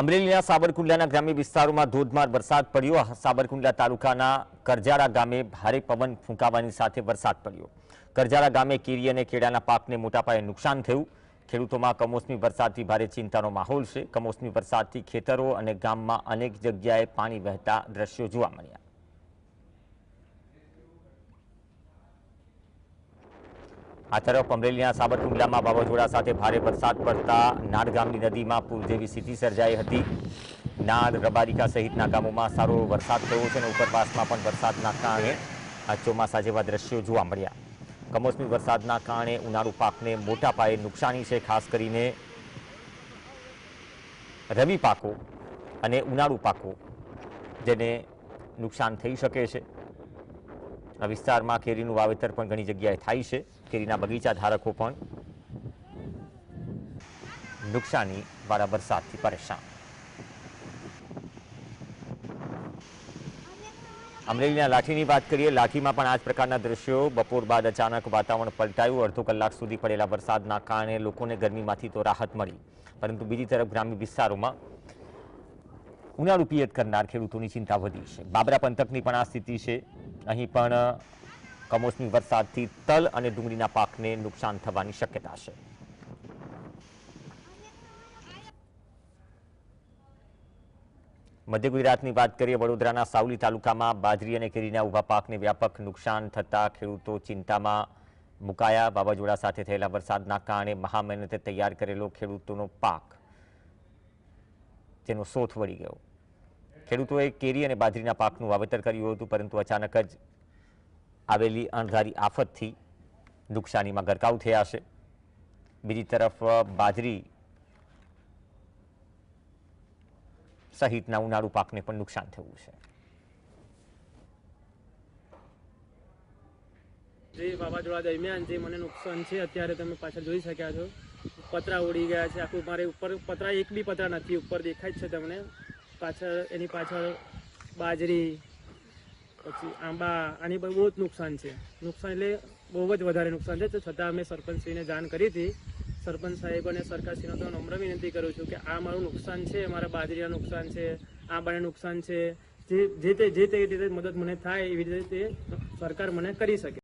અમરેલીના સાબરકુંડલાના ગ્રામ્ય વિસ્તારોમાં ધોધમાર વરસાદ પડ્યો. સાબરકુંડલા તાલુકાના કરજારા ગામે ભારે પવન ફૂંકાવાની સાથે વરસાદ પડ્યો. કરજારા ગામે કેરી અને કેળાના પાકને મોટા પાયે નુકસાન થયું. ખેડૂતોમાં કમોસમી વરસાદથી ભારે ચિંતાનો માહોલ છે. કમોસમી વરસાદથી ખેતરો અને ગામમાં અનેક જગ્યાએ પાણી વહેતા દ્રશ્યો જોવા મળ્યા. આ તરફ અમરેલીના સાબરકુંડલામાં વાવાઝોડા સાથે ભારે વરસાદ પડતા નાડ ગામની નદીમાં પૂર જેવી સ્થિતિ સર્જાઈ હતી. નાડ રબારિકા સહિતના ગામોમાં સારો વરસાદ થયો છે અને ઉપરવાસમાં પણ વરસાદના કારણે આ ચોમાસા જેવા દ્રશ્યો જોવા મળ્યા. કમોસમી વરસાદના કારણે ઉનાળુ પાકને મોટા પાયે નુકસાની છે, ખાસ કરીને રવિ પાકો અને ઉનાળુ પાકો જેને નુકસાન થઈ શકે છે. વિસ્તારમાં કેરીનું વાવેતર પણ ઘણી જગ્યાએ થાય છે. કેરીના બગીચા ધારકો પણ નુકસાની વાળા વરસાદથી પરેશાન. અમરેલીના લાઠીની વાત કરીએ, લાઠીમાં પણ આ જ પ્રકારના દ્રશ્યો. બપોર બાદ અચાનક વાતાવરણ પલટાયું. અડધો કલાક સુધી પડેલા વરસાદના કારણે લોકોને ગરમીમાંથી તો રાહત મળી. પરંતુ બીજી તરફ ગ્રામ્ય વિસ્તારોમાં ઉનાળુ પિયત કરનાર ખેડૂતોની ચિંતા વધી છે. બાબરા પંથકની પણ આ સ્થિતિ છે. અહીં પણ કમોસમી વરસાદથી તલ અને ડુંગળીના પાકને નુકસાન થવાની શક્યતા છે. મધ્ય ગુજરાતની વાત કરીએ, વડોદરાના સાવલી તાલુકામાં બાજરી અને કેરીના ઊભા પાકને વ્યાપક નુકસાન થતા ખેડૂતો ચિંતામાં મુકાયા. વાવાઝોડા સાથે થયેલા વરસાદના કારણે મહા મહેનતે તૈયાર કરેલો ખેડૂતોનો પાક તેનો સોથ વળી ગયો. ખેડૂતોએ કેરી અને બાજરીના પાકનું વાવેતર કર્યું હતું, પરંતુ અચાનક જ આવેલી અણધારી આફતથી નુકસાનીમાં ગરકાવ થયા છે. બીજી તરફ બાજરી સહિતના ઉનાળુ પાકને પણ નુકસાન થયું છે. જે વાવાઝોડા દરમિયાન જે મને નુકસાન છે, અત્યારે તમે પાછળ જોઈ શક્યા છો. પતરા ઉડી ગયા છે. આખું મારે ઉપર, પતરા એક બી પતરા નથી, ઉપર દેખાય છે તમને. પાછળ, એની પાછળ બાજરી, પછી આંબા, આની બહુ જ નુકસાન છે. નુકસાન એટલે બહુ જ વધારે નુકસાન છે. તો છતાં અમે સરપંચશ્રીને જાણ કરી હતી. સરપંચ સાહેબ અને સરકારશ્રીનો તો નમ્ર વિનંતી કરું છું કે આ મારું નુકસાન છે મારા બાજરીના નુકસાન છે, આંબાને નુકસાન છે. જે જે તે જે તે રીતે મદદ મને થાય એવી રીતે સરકાર મને કરી શકે.